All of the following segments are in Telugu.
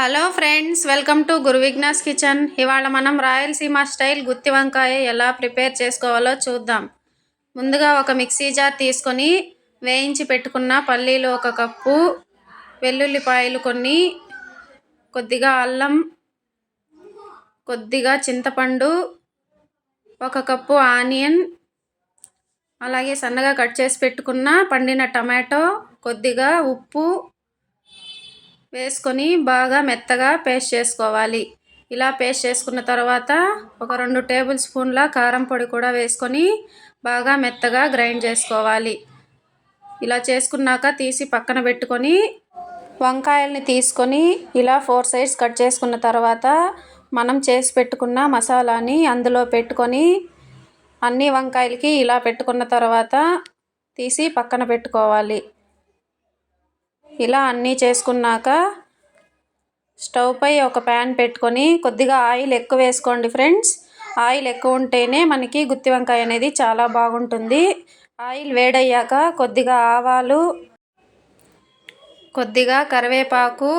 Hello friends welcome to Guru Vighnas kitchen. ఇవాళ మనం రాయలసీమ స్టైల్ గుత్తి వంకాయ ఎలా ప్రిపేర్ చేసుకోవాలో చూద్దాం. ముందుగా ఒక మిక్సీ జార్ తీసుకొని వేయించి పెట్టుకున్న పల్లీలు ఒక కప్పు వెల్లుల్లిపాయలు కొన్ని కొద్దిగా అల్లం కొద్దిగా చింతపండు ఒక కప్పు ఆనియన్ అలాగే సన్నగా కట్ చేసి పెట్టుకున్న పండిన టమాటో కొద్దిగా ఉప్పు వేసుకొని బాగా మెత్తగా పేస్ట్ చేసుకోవాలి. ఇలా పేస్ట్ చేసుకున్న తర్వాత ఒక రెండు టేబుల్ స్పూన్ల కారం పొడి కూడా వేసుకొని బాగా మెత్తగా గ్రైండ్ చేసుకోవాలి. ఇలా చేసుకున్నాక తీసి పక్కన పెట్టుకొని వంకాయల్ని తీసుకొని ఇలా ఫోర్ సైడ్స్ కట్ చేసుకున్న తర్వాత మనం చేసి పెట్టుకున్న మసాలాని అందులో పెట్టుకొని అన్ని వంకాయలకి ఇలా పెట్టుకున్న తర్వాత తీసి పక్కన పెట్టుకోవాలి. ఇలా అన్నీ చేసుకున్నాక స్టవ్ పై ఒక ప్యాన్ పెట్టుకొని కొద్దిగా ఆయిల్ ఎక్కువ వేసుకోండి ఫ్రెండ్స్. ఆయిల్ ఎక్కువ ఉంటేనే మనకి గుత్తి వంకాయ అనేది చాలా బాగుంటుంది. ఆయిల్ వేడయ్యాక కొద్దిగా ఆవాలు కొద్దిగా కరివేపాకు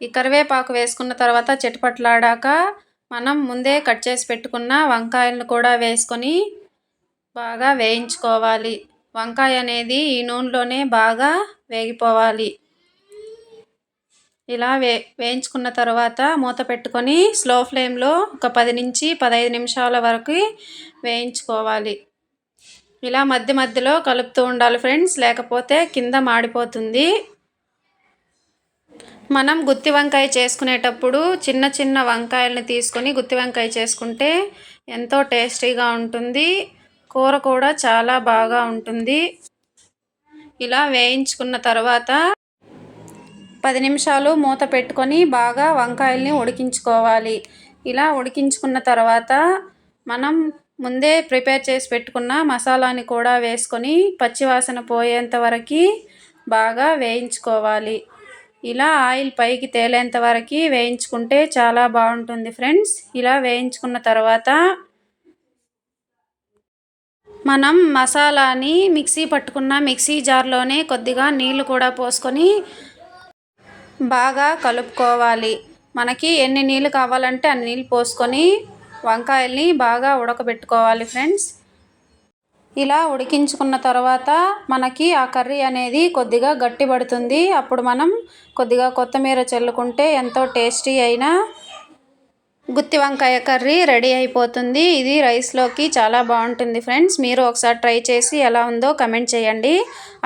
ఈ కరివేపాకు వేసుకున్న తర్వాత చెట్టుపట్లాడాక మనం ముందే కట్ చేసి పెట్టుకున్న వంకాయలను కూడా వేసుకొని బాగా వేయించుకోవాలి. వంకాయ అనేది ఈ నూనెలోనే బాగా వేగిపోవాలి. ఇలా వే వేయించుకున్న తర్వాత మూత పెట్టుకొని స్లో ఫ్లేమ్లో ఒక పది నుంచి పదహైదు నిమిషాల వరకు వేయించుకోవాలి. ఇలా మధ్య మధ్యలో కలుపుతూ ఉండాలి ఫ్రెండ్స్ లేకపోతే కింద మాడిపోతుంది. మనం గుత్తి వంకాయ చేసుకునేటప్పుడు చిన్న చిన్న వంకాయలని తీసుకొని గుత్తి వంకాయ చేసుకుంటే ఎంతో టేస్టీగా ఉంటుంది. కూర కూడా చాలా బాగా ఉంటుంది. ఇలా వేయించుకున్న తర్వాత పది నిమిషాలు మూత పెట్టుకొని బాగా వంకాయల్ని ఉడికించుకోవాలి. ఇలా ఉడికించుకున్న తర్వాత మనం ముందే ప్రిపేర్ చేసి పెట్టుకున్న మసాలాని కూడా వేసుకొని పచ్చివాసన పోయేంత వరకు బాగా వేయించుకోవాలి. ఇలా ఆయిల్ పైకి తేలేంత వరకు వేయించుకుంటే చాలా బాగుంటుంది ఫ్రెండ్స్. ఇలా వేయించుకున్న తర్వాత మనం మసాలాని మిక్సీ పట్టుకున్న మిక్సీ జార్లోనే కొద్దిగా నీళ్ళు కూడా పోసుకొని బాగా కలుపుకోవాలి. మనకి ఎన్ని నీళ్ళు కావాలంటే అన్ని నీళ్ళు పోసుకొని వంకాయల్ని బాగా ఉడకబెట్టుకోవాలి ఫ్రెండ్స్. ఇలా ఉడికించుకున్న తర్వాత మనకి ఆ కర్రీ అనేది కొద్దిగా గట్టిపడుతుంది. అప్పుడు మనం కొద్దిగా కొత్తిమీర చల్లుకుంటే ఎంతో టేస్టీ అయిన గుత్తి వంకాయ కర్రీ రెడీ అయిపోతుంది. ఇది రైస్లోకి చాలా బాగుంటుంది ఫ్రెండ్స్. మీరు ఒకసారి ట్రై చేసి ఎలా ఉందో కమెంట్ చేయండి.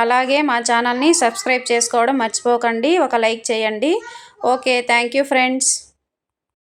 అలాగే మా ఛానల్ని సబ్స్క్రైబ్ చేసుకోవడం మర్చిపోకండి. ఒక లైక్ చేయండి. Okay thank you friends.